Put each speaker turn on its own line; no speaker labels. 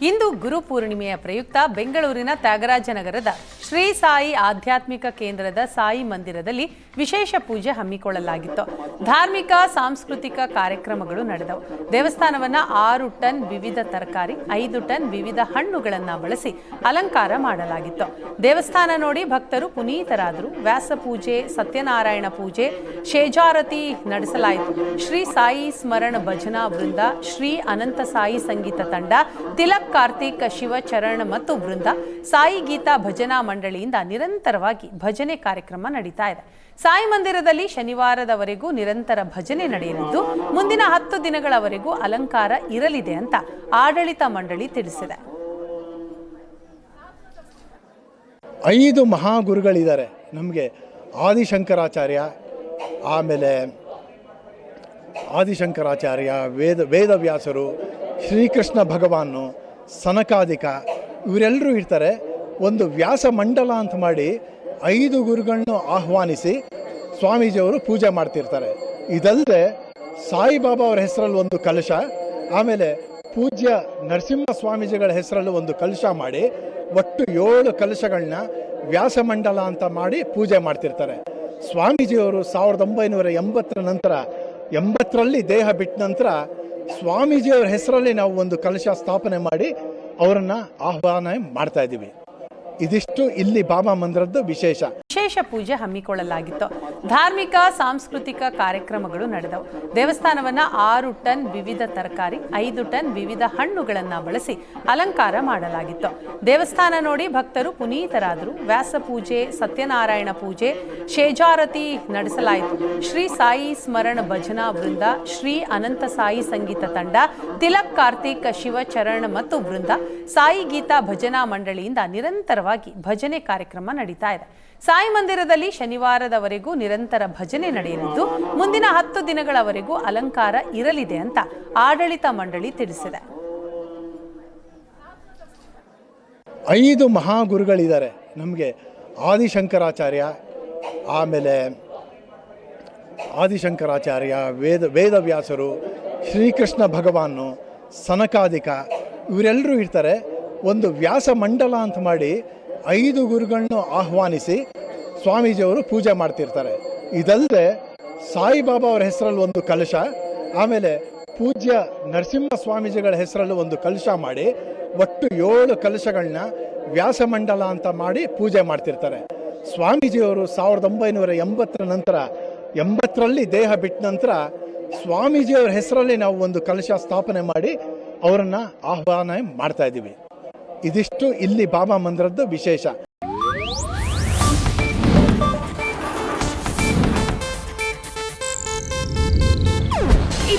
ಇಂದು ಗುರು ಪೂರ್ಣಿಮೆಯ ಪ್ರಯುಕ್ತ ಬೆಂಗಳೂರಿನ ತ್ಯಾಗರಾಜನಗರದ ಶ್ರೀ ಸಾಯಿ ಆಧ್ಯಾತ್ಮಿಕ ಕೇಂದ್ರದ ಸಾಯಿ ಮಂದಿರದಲ್ಲಿ ವಿಶೇಷ ಪೂಜೆ ಹಮ್ಮಿಕೊಳ್ಳಲಾಗಿತ್ತು. ಧಾರ್ಮಿಕ, ಸಾಂಸ್ಕೃತಿಕ ಕಾರ್ಯಕ್ರಮಗಳು ನಡೆದವು. ದೇವಸ್ಥಾನವನ್ನ ಆರು ಟನ್ ವಿವಿಧ ತರಕಾರಿ, ಐದು ಟನ್ ವಿವಿಧ ಹಣ್ಣುಗಳನ್ನು ಬಳಸಿ ಅಲಂಕಾರ ಮಾಡಲಾಗಿತ್ತು. ದೇವಸ್ಥಾನ ನೋಡಿ ಭಕ್ತರು ಪುನೀತರಾದರು. ವ್ಯಾಸ ಪೂಜೆ, ಸತ್ಯನಾರಾಯಣ ಪೂಜೆ, ಶೇಜಾರತಿ ನಡೆಸಲಾಯಿತು. ಶ್ರೀ ಸಾಯಿ ಸ್ಮರಣ ಭಜನಾ ವೃಂದ, ಶ್ರೀ ಅನಂತ ಸಾಯಿ ಸಂಗೀತ ತಂಡ, ತಿಲಕ್ ಕಾರ್ತಿಕ್ ಶಿವಚರಣ್ ಮತ್ತು ವೃಂದ, ಸಾಯಿ ಗೀತಾ ಭಜನಾ ಮಂಡಳಿಯಿಂದ ನಿರಂತರವಾಗಿ ಭಜನೆ ಕಾರ್ಯಕ್ರಮ ನಡೀತಾ ಇದೆ. ಸಾಯಿ ಮಂದಿರದಲ್ಲಿ ಶನಿವಾರದವರೆಗೂ ನಿರಂತರ ಭಜನೆ ನಡೆಯಲಿದ್ದು, ಮುಂದಿನ ಹತ್ತು ದಿನಗಳವರೆಗೂ ಅಲಂಕಾರ ಇರಲಿದೆ ಅಂತ ಆಡಳಿತ ಮಂಡಳಿ ತಿಳಿಸಿದೆ.
ಐದು ಮಹಾಗುರುಗಳಿದ್ದಾರೆ ನಮಗೆ. ಆದಿಶಂಕರಾಚಾರ್ಯ, ಆಮೇಲೆ ಆದಿಶಂಕರಾಚಾರ್ಯ, ವೇದ, ವೇದವ್ಯಾಸರು, ಶ್ರೀಕೃಷ್ಣ ಭಗವಾನು, ಸನಕಾದಿಕ, ಇವರೆಲ್ಲರೂ ಇರ್ತಾರೆ. ಒಂದು ವ್ಯಾಸ ಮಂಡಲ ಅಂತ ಮಾಡಿ ಐದು ಗುರುಗಳನ್ನು ಆಹ್ವಾನಿಸಿ ಸ್ವಾಮೀಜಿಯವರು ಪೂಜೆ ಮಾಡ್ತಿರ್ತಾರೆ. ಇದಲ್ಲದೆ ಸಾಯಿಬಾಬಾ ಅವರ ಹೆಸರಲ್ಲಿ ಒಂದು ಕಲಶ, ಆಮೇಲೆ ಪೂಜ್ಯ ನರಸಿಂಹ ಸ್ವಾಮೀಜಿಗಳ ಹೆಸರಲ್ಲಿ ಒಂದು ಕಲಶ ಮಾಡಿ ಒಟ್ಟು ಏಳು ಕಲಶಗಳನ್ನ ವ್ಯಾಸಮಂಡಲ ಅಂತ ಮಾಡಿ ಪೂಜೆ ಮಾಡ್ತಿರ್ತಾರೆ. ಸ್ವಾಮೀಜಿಯವರು ಸಾವಿರದ ಒಂಬೈನೂರ ಎಂಬತ್ತರ ನಂತರ, ಎಂಬತ್ತರಲ್ಲಿ ದೇಹ ಬಿಟ್ಟ ನಂತರ ಸ್ವಾಮೀಜಿಯವರ ಹೆಸರಲ್ಲಿ ನಾವು ಒಂದು ಕಲಶ ಸ್ಥಾಪನೆ ಮಾಡಿ ಅವರನ್ನು ಆಹ್ವಾನ ಮಾಡ್ತಾ ಇದ್ದೀವಿ. ಇದಿಷ್ಟು ಇಲ್ಲಿ ಬಾಬಾ ಮಂದಿರದ್ದು ವಿಶೇಷ.
ವಿಶೇಷ ಪೂಜೆ ಹಮ್ಮಿಕೊಳ್ಳಲಾಗಿತ್ತು. ಧಾರ್ಮಿಕ, ಸಾಂಸ್ಕೃತಿಕ ಕಾರ್ಯಕ್ರಮಗಳು ನಡೆದವು. ದೇವಸ್ಥಾನವನ್ನ ಆರು ಟನ್ ವಿವಿಧ ತರಕಾರಿ, ಐದು ಟನ್ ವಿವಿಧ ಹಣ್ಣುಗಳನ್ನು ಬಳಸಿ ಅಲಂಕಾರ ಮಾಡಲಾಗಿತ್ತು. ದೇವಸ್ಥಾನ ನೋಡಿ ಭಕ್ತರು ಪುನೀತರಾದರು. ವ್ಯಾಸ ಪೂಜೆ, ಸತ್ಯನಾರಾಯಣ ಪೂಜೆ, ಶೇಜಾರತಿ ನಡೆಸಲಾಯಿತು. ಶ್ರೀ ಸಾಯಿ ಸ್ಮರಣ ಭಜನಾ ವೃಂದ, ಶ್ರೀ ಅನಂತ ಸಾಯಿ ಸಂಗೀತ ತಂಡ, ತಿಲಕ್ ಕಾರ್ತಿಕ್ ಶಿವಚರಣ್ ಮತ್ತು ವೃಂದ, ಸಾಯಿ ಗೀತಾ ಭಜನಾ ಮಂಡಳಿಯಿಂದ ನಿರಂತರವಾಗಿ ಭಜನೆ ಕಾರ್ಯಕ್ರಮ ನಡೀತಾ ಇದೆ. ಸಾಯಿ ಮಂದಿರದಲ್ಲಿ ಶನಿವಾರದವರೆಗೂ ನಿರಂತರ ಭಜನೆ ನಡೆಯಲಿದ್ದು, ಮುಂದಿನ ಹತ್ತು ದಿನಗಳವರೆಗೂ ಅಲಂಕಾರ ಇರಲಿದೆ ಅಂತ ಆಡಳಿತ ಮಂಡಳಿ ತಿಳಿಸಿದೆ.
ಐದು ಮಹಾಗುರುಗಳಿದ್ದಾರೆ ನಮಗೆ. ಆದಿಶಂಕರಾಚಾರ್ಯ, ಆಮೇಲೆ ಆದಿಶಂಕರಾಚಾರ್ಯ, ವೇದ, ವೇದವ್ಯಾಸರು, ಶ್ರೀಕೃಷ್ಣ ಭಗವಾನು, ಸನಕಾದಿಕ, ಇವರೆಲ್ಲರೂ ಇರ್ತಾರೆ. ಒಂದು ವ್ಯಾಸ ಮಂಡಲ ಅಂತ ಮಾಡಿ ಐದು ಗುರುಗಳನ್ನು ಆಹ್ವಾನಿಸಿ ಸ್ವಾಮೀಜಿಯವರು ಪೂಜೆ ಮಾಡ್ತಿರ್ತಾರೆ. ಇದಲ್ಲದೆ ಸಾಯಿಬಾಬಾ ಅವರ ಹೆಸರಲ್ಲಿ ಒಂದು ಕಲಶ, ಆಮೇಲೆ ಪೂಜ್ಯ ನರಸಿಂಹ ಸ್ವಾಮೀಜಿಗಳ ಹೆಸರಲ್ಲಿ ಒಂದು ಕಲಶ ಮಾಡಿ ಒಟ್ಟು ಏಳು ಕಲಶಗಳನ್ನ ವ್ಯಾಸಮಂಡಲ ಅಂತ ಮಾಡಿ ಪೂಜೆ ಮಾಡ್ತಿರ್ತಾರೆ. ಸ್ವಾಮೀಜಿಯವರು ಸಾವಿರದ ಒಂಬೈನೂರ ಎಂಬತ್ತರ ನಂತರ, ಎಂಬತ್ತರಲ್ಲಿ ದೇಹ ಬಿಟ್ಟ ನಂತರ ಸ್ವಾಮೀಜಿಯವರ ಹೆಸರಲ್ಲಿ ನಾವು ಒಂದು ಕಲಶ ಸ್ಥಾಪನೆ ಮಾಡಿ ಅವರನ್ನು ಆಹ್ವಾನ ಮಾಡ್ತಾ ಇದ್ದೀವಿ. ಇದಿಷ್ಟು ಇಲ್ಲಿ ಬಾಬಾ ಮಂದಿರದ್ದು ವಿಶೇಷ.